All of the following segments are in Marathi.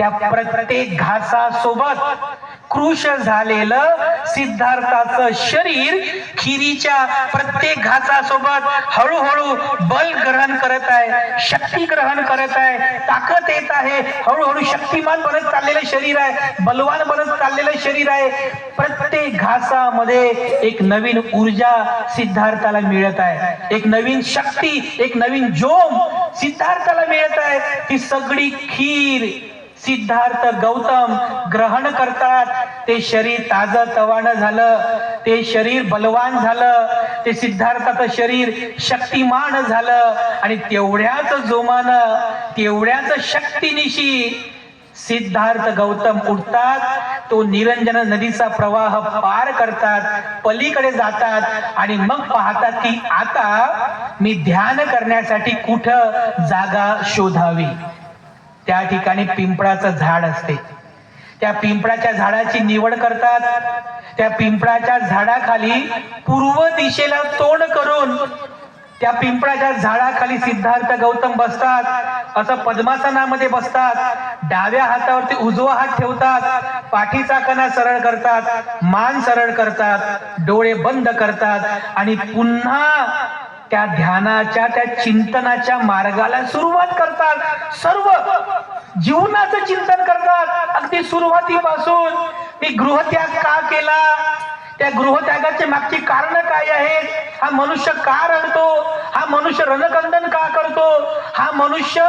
त्या प्रत्येक घासासोबत कृश झालेलं सिद्धार्थाचं शरीर खिरीच्या प्रत्येक घासासोबत हळूहळू बल ग्रहण करत आहे शक्ती ग्रहण करत आहे ताकद येत आहे हळूहळू शक्तिमान बनत चाललेलं शरीर आहे बलवान बनत चाललेलं शरीर आहे. प्रत्येक घासामध्ये एक नवीन ऊर्जा सिद्धार्थाला मिळत आहे. एक नवीन शक्ती एक नवीन जोम सिद्धार्थाला मिळत आहे. ती सगळी खीर सिद्धार्थ गौतम ग्रहण करतात. ते शरीर ताज तवानं झालं. ते शरीर बलवान झालं. ते सिद्धार्थाचं शरीर शक्तिमान झालं. आणि तेवढ्याच जोमानं तेवढ्याच शक्तीनिशी सिद्धार्थ गौतम उठतात तो निरंजन नदीचा प्रवाह पार करतात. पलीकडे जातात आणि मग पाहतात की आता मी ध्यान करण्यासाठी कुठं जागा शोधावी? त्या ठिकाणी पिंपळाचं झाड असते. त्या पिंपळाच्या झाडाची निवड करतात. त्या पिंपळाच्या झाडाखाली पूर्व दिशेला तोंड करून त्या पिंपळाच्या झाडाखाली सिद्धार्थ गौतम बसतात. असं पद्मासनामध्ये बसतात. डाव्या हातावरती उजवा हात ठेवतात. पाठीचा कणा सरळ करतात. मान सरळ करतात. डोळे बंद करतात. आणि पुन्हा त्या ध्यानाच्या त्या चिंतनाच्या मार्गाला सुरुवात करतात. सर्व जीवनाचं चिंतन करतात. अगदी सुरुवातीपासून. मी गृहत्याग का केला? त्या गृहत्यागाचे मागची कारण काय आहेत? हा मनुष्य का रडतो? हा मनुष्य रणकंदन का करतो? हा मनुष्य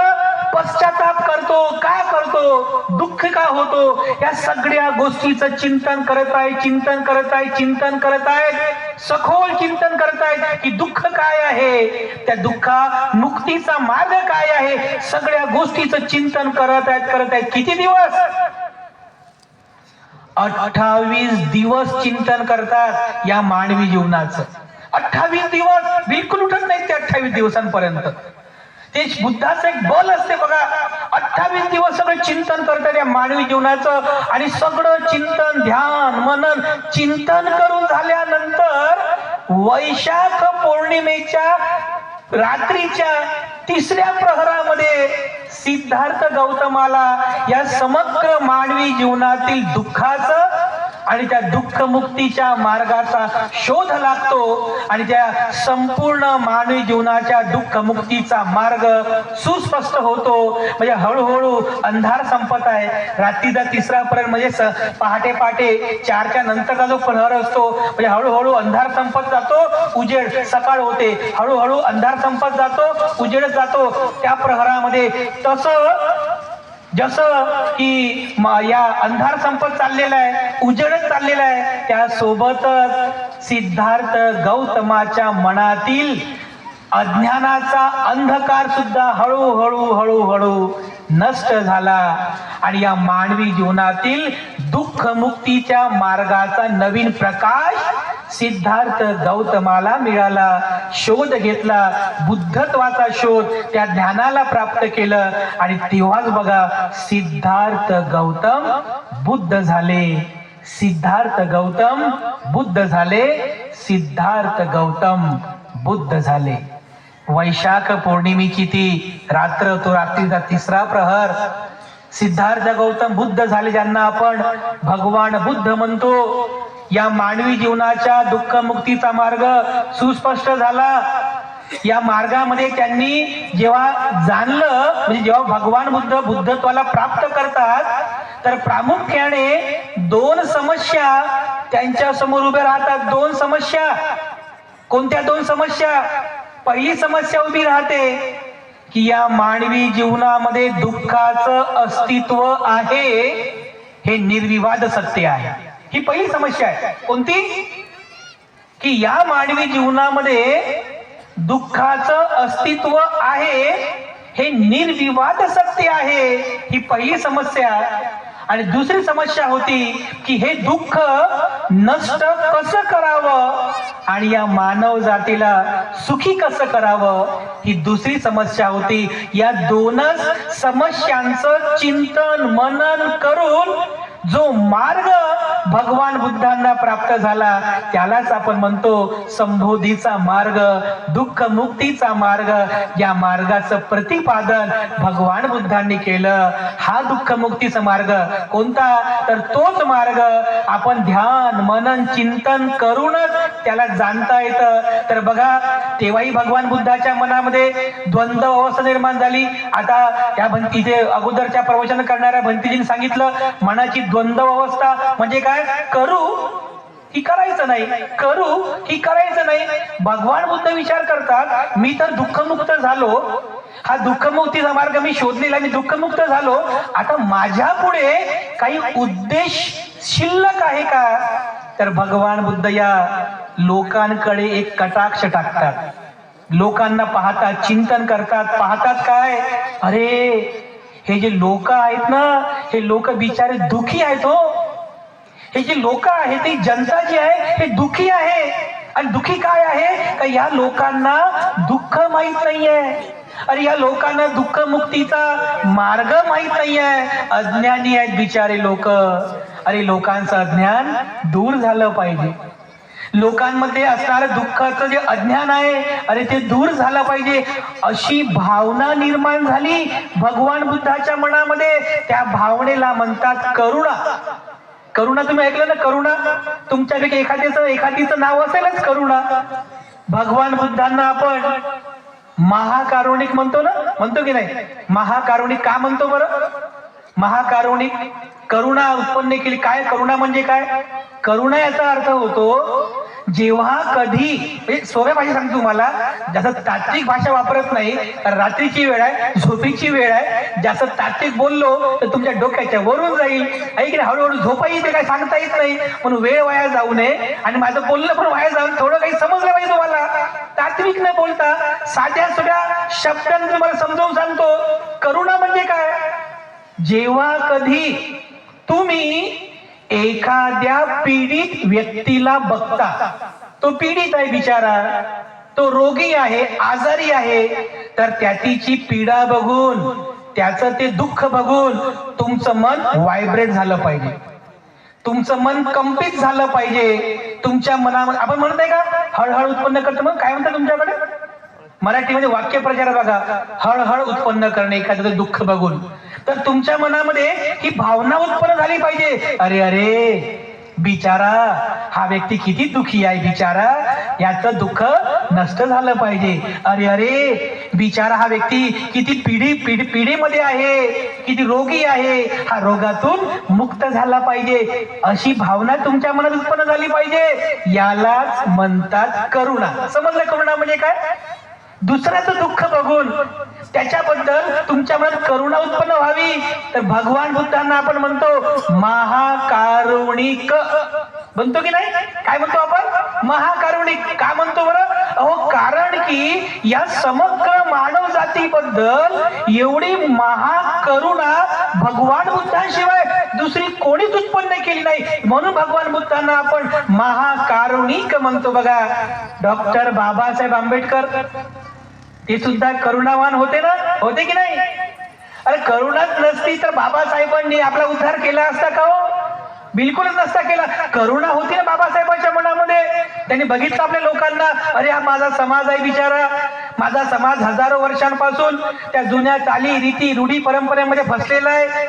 पश्चाताप करतो? का करतो? दुःख का होतो? या सगळ्या गोष्टीचं चिंतन करत आहे चिंतन करत आहे चिंतन करत आहे सखोल चिंतन करत आहेत की दुःख काय आहे? त्या दुःखा मुक्तीचा मार्ग काय आहे? सगळ्या गोष्टीचं चिंतन करत आहेत करत आहेत किती दिवस? अठ्ठावीस दिवस चिंतन करतात या मानवी जीवनाचं. अठ्ठावीस दिवस बिलकुल उठत नाही ते अठ्ठावीस दिवसांपर्यंत. ते बुद्धाचं एक बल असते बघा. अठ्ठावीस दिवस सगळं चिंतन करतात या मानवी जीवनाचं आणि सगळं चिंतन ध्यान मनन चिंतन करून झाल्या वैशाख पौर्णिमेच्या रात्रीच्या तिसऱ्या प्रहरामध्ये सिद्धार्थ गौतमाला या समग्र मानवी जीवनातील दुःखाचं आणि त्या दुःख मुक्तीच्या मार्गाचा शोध लागतो आणि त्या संपूर्ण मानवी जीवनाच्या दुःख मुक्तीचा मार्ग सुस्पष्ट होतो. म्हणजे हळूहळू अंधार संपत आहे. रात्रीचा तिसरा प्रहर म्हणजे स- पहाटे पहाटे चारच्या नंतरचा जो प्रहर असतो म्हणजे हळूहळू अंधार संपत जातो उजेड सकाळ होते. हळूहळू अंधार संपत जातो उजेड जातो. त्या प्रहरामध्ये तसं जसं की म- या अंधार संपत चाललेला आहे उजेडच चाललेला आहे त्यासोबतच सिद्धार्थ गौतमाच्या मनातील अज्ञानाचा अंधकार सुद्धा हळूहळू हळूहळू नष्ट झाला. आणि या मानवी जीवनातील दुःख मुक्तीच्या मार्गाचा नवीन प्रकाश सिद्धार्थ गौतमाला मिळाला शोध घेतला बुद्धत्वाचा शोध त्या ज्ञानाला प्राप्त केलं आणि तेव्हाच बघा सिद्धार्थ गौतम बुद्ध झाले. सिद्धार्थ गौतम बुद्ध झाले सिद्धार्थ गौतम बुद्ध झाले. वैशाख पौर्णिमेची ती रात्र तो रात्रीचा तिसरा प्रहर. सिद्धार्थ गौतम बुद्ध झाले ज्यांना आपण भगवान बुद्ध म्हणतो. या मानवी जीवनाच्या दुःख मुक्तीचा मार्ग सुस्पष्ट झाला. या मार्गामध्ये त्यांनी जेव्हा जाणलं म्हणजे जेव्हा भगवान बुद्ध बुद्धत्वाला प्राप्त करतात तर प्रामुख्याने दोन समस्या त्यांच्यासमोर उभ्या राहतात. दोन समस्या. कोणत्या दोन समस्या? पहिली समस्या उभी राहते की या मानवी जीवनामध्ये दुःखाचं अस्तित्व आहे हे निर्विवाद सत्य आहे. ही पहिली समस्या आहे. कोणती? की या मानवी जीवनामध्ये दुःखाचं अस्तित्व आहे हे निर्विवाद सत्य आहे ही पहिली समस्या. आणि दुसरी समस्या होती की हे दुःख नष्ट कसं करावं आणि या मानव जातीला सुखी कसं करावं ही दुसरी समस्या होती. या दोनच समस्यांचं चिंतन मनन करून जो मार्ग भगवान बुद्धांना प्राप्त झाला त्यालाच आपण म्हणतो संबोधीचा मार्ग दुःख मुक्तीचा मार्ग. या मार्गाचं प्रतिपादन भगवान बुद्धांनी केलं. हा दुःख मुक्तीचा मार्ग कोणता? तर तोच मार्ग आपण ध्यान मनन चिंतन करूनच त्याला जाणता येतं. तर बघा तेव्हाही भगवान बुद्धाच्या मनामध्ये द्वंद्व अवस्था निर्माण झाली. आता या भंती इथे अगोदरच्या प्रवचन करणाऱ्या भंतीजीने सांगितलं मनाची द्वंद्व अवस्था म्हणजे काय? करू की करायचं नाही. करू की करायचं नाही. भगवान बुद्ध विचार करतात मी तर दुःखमुक्त झालो. हा दुःखमुक्तीचा मार्ग मी शोधलेला मी दुःखमुक्त झालो. आता माझ्या पुढे काही उद्देश शिल्लक आहे का? तर भगवान बुद्ध या लोकांकडे एक कटाक्ष टाकतात. लोकांना पाहतात चिंतन करतात. पाहतात काय? अरे हे जे लोक आहेत ना हे लोक बिचारे दुखी आहेत हो. हे जे लोक आहेत ती जनता जी आहे हे दुखी आहे. आणि दुखी काय आहे? का या लोकांना दुःख माहीत नाहीये. अरे या लोकांना दुःख मुक्तीचा मार्ग माहीत नाहीये. अज्ञानी आहेत बिचारे लोक. अरे लोकांचं अज्ञान दूर झालं पाहिजे. लोकांमध्ये असणारं दुःखाचं जे अज्ञान आहे अरे ते दूर झालं पाहिजे. अशी भावना निर्माण झाली भगवान बुद्धाच्या मनामध्ये. त्या भावनेला म्हणतात करुणा. करुणा तुम्ही ऐकलं ना करुणा? तुमच्यापैकी एखाद्याचं एखादीचं नाव असेलच करुणा. भगवान बुद्धांना आपण महाकारुणिक म्हणतो ना? म्हणतो की नाही? महाकारुणिक का म्हणतो बरं? महाकारुणिक करुणा उत्पन्न केली. काय? करुणा म्हणजे काय? करुणा याचा अर्थ होतो जेव्हा कधी म्हणजे सोप्या भाषा सांगतो तुम्हाला जास्त तात्विक भाषा वापरत नाही रात्रीची वेळ आहे झोपीची वेळ आहे. जास्त तात्विक बोललो तर तुमच्या डोक्याच्या वरून जाईल. ऐकलं हळूहळू झोपा येते काय सांगता येत नाही म्हणून वेळ वाया जाऊ नये. आणि माझं बोलणं पण वाया जाऊन थोडं काही समजलं पाहिजे तुम्हाला. तात्विक न बोलता साध्या सोड्या शब्दांनी तुम्हाला समजावून सांगतो. करुणा म्हणजे काय? जेव्हा कधी तुम्ही एखाद्या पीडित व्यक्तीला बघता तो पीडित आहे बिचारा तो रोगी आहे आजारी आहे तर त्याची पीडा बघून त्याचं ते दुःख बघून तुमचं मन व्हायब्रेट झालं पाहिजे. तुमचं मन कंपित झालं पाहिजे. तुमच्या मनामध्ये आपण म्हणताय का? हळहळ उत्पन्न करतो मग? काय म्हणतात तुमच्याकडे? मराठीमध्ये वाक्य प्रचार बघा. हळहळ उत्पन्न करणे एखाद्याचं दुःख बघून. तर तुमच्या मनामध्ये ही भावना उत्पन्न झाली पाहिजे. अरे अरे बिचारा हा व्यक्ती किती दुखी आहे बिचारा. याचं दुःख नष्ट झालं पाहिजे. अरे अरे बिचारा हा व्यक्ती किती पिढी पिढी पिढीमध्ये आहे. किती रोगी आहे. हा रोगातून मुक्त झाला पाहिजे. अशी भावना तुमच्या मनात उत्पन्न झाली पाहिजे. यालाच म्हणतात करुणा. समजलं करुणा म्हणजे काय? दुसऱ्याचं दुःख बघून त्याच्याबद्दल तुमच्या मनात करुणा उत्पन्न व्हावी. तर भगवान बुद्धांना आपण म्हणतो महाकारुणिक. म्हणतो की नाही? काय म्हणतो आपण? महाकारुणिक. का म्हणतो बरं? अहो कारण की या समग्र मानव जातीबद्दल एवढी महाकरुणा भगवान बुद्धांशिवाय दुसरी कोणीच उत्पन्न केली नाही. म्हणून भगवान बुद्धांना आपण महाकारुणिक म्हणतो बघा. डॉक्टर बाबासाहेब आंबेडकर. ते सुद्धा करुणावान होते ना? होते की नाही? अरे करुणाच नसती तर बाबासाहेबांनी आपला उद्धार केला असता का हो? बिलकुलच नसता केला. करुणा होती ना बाबासाहेबांच्या मनामध्ये. त्यांनी बघितलं आपल्या लोकांना. अरे हा माझा समाज आहे बिचारा. माझा समाज हजारो वर्षांपासून त्या जुन्या चाली रीती रूढी परंपरेमध्ये फसलेला आहे.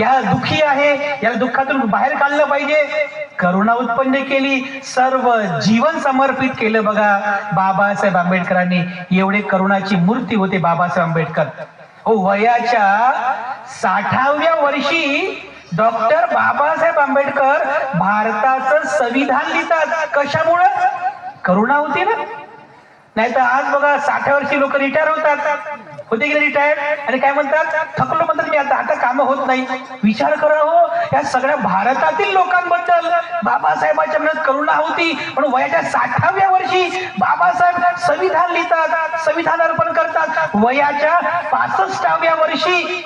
या दुखी आहे. याला दुःखातून बाहेर काढलं पाहिजे. करुणा उत्पन्न केली. सर्व जीवन समर्पित केलं बघा. बाबासाहेब आंबेडकरांनी एवढे करुणाची मूर्ती होते बाबासाहेब आंबेडकर. हो वयाच्या साठाव्या वर्षी डॉक्टर बाबासाहेब आंबेडकर भारताचं संविधान लिहितात. कशामुळं? करुणा होती ना? नाही तर आज बघा साठ वर्षी लोक रिटायर होतात. होते की रिटायर आणि काय म्हणतात? थकलो म्हणतात मी आता. आता कामं होत नाही. विचार करा हो. या सगळ्या भारतातील लोकांबद्दल. बाबासाहेबांच्या मनात करुणा होती. पण वयाच्या साठाव्या वर्षी बाबासाहेब संविधान लिहितात. संविधान अर्पण करतात. वयाच्या पासष्टाव्या वर्षी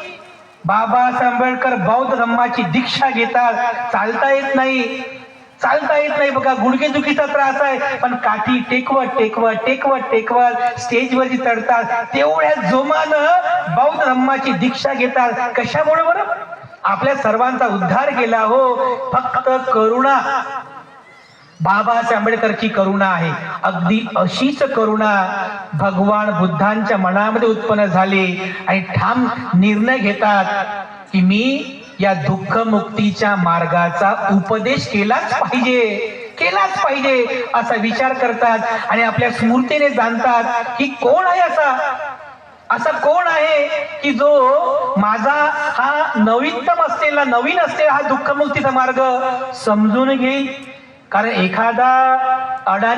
बाबासाहेब आंबेडकर बौद्ध धर्माची दीक्षा घेतात. चालता येत नाही. चालता येत नाही. बघा गुडघेदुखीचा त्रास आहे पण काठी टेकवत टेकवत टेकवत टेकवत स्टेजवरती चढतात. तेवढ्या जोमानं बौद्ध धम्माची दीक्षा घेतात. कशामुळे बरं? आपल्या सर्वांचा उद्धार केला हो. फक्त करुणा. बाबासाहेब आंबेडकरची करुणा आहे. अगदी अशीच करुणा भगवान बुद्धांच्या मनामध्ये उत्पन्न झाली आणि ठाम निर्णय घेतात की मी या दुःख मुक्तीच्या मार्गाचा उपदेश केलाच पाहिजे. केलाच पाहिजे असा विचार करतात आणि आपल्या स्मृतीने जाणतात की कोण आहे असा? असा कोण आहे की जो माझा हा नवीनतम असलेला नवीन असलेला हा दुःखमुक्तीचा मार्ग समजून घेईल? कारण एखादा अडाणी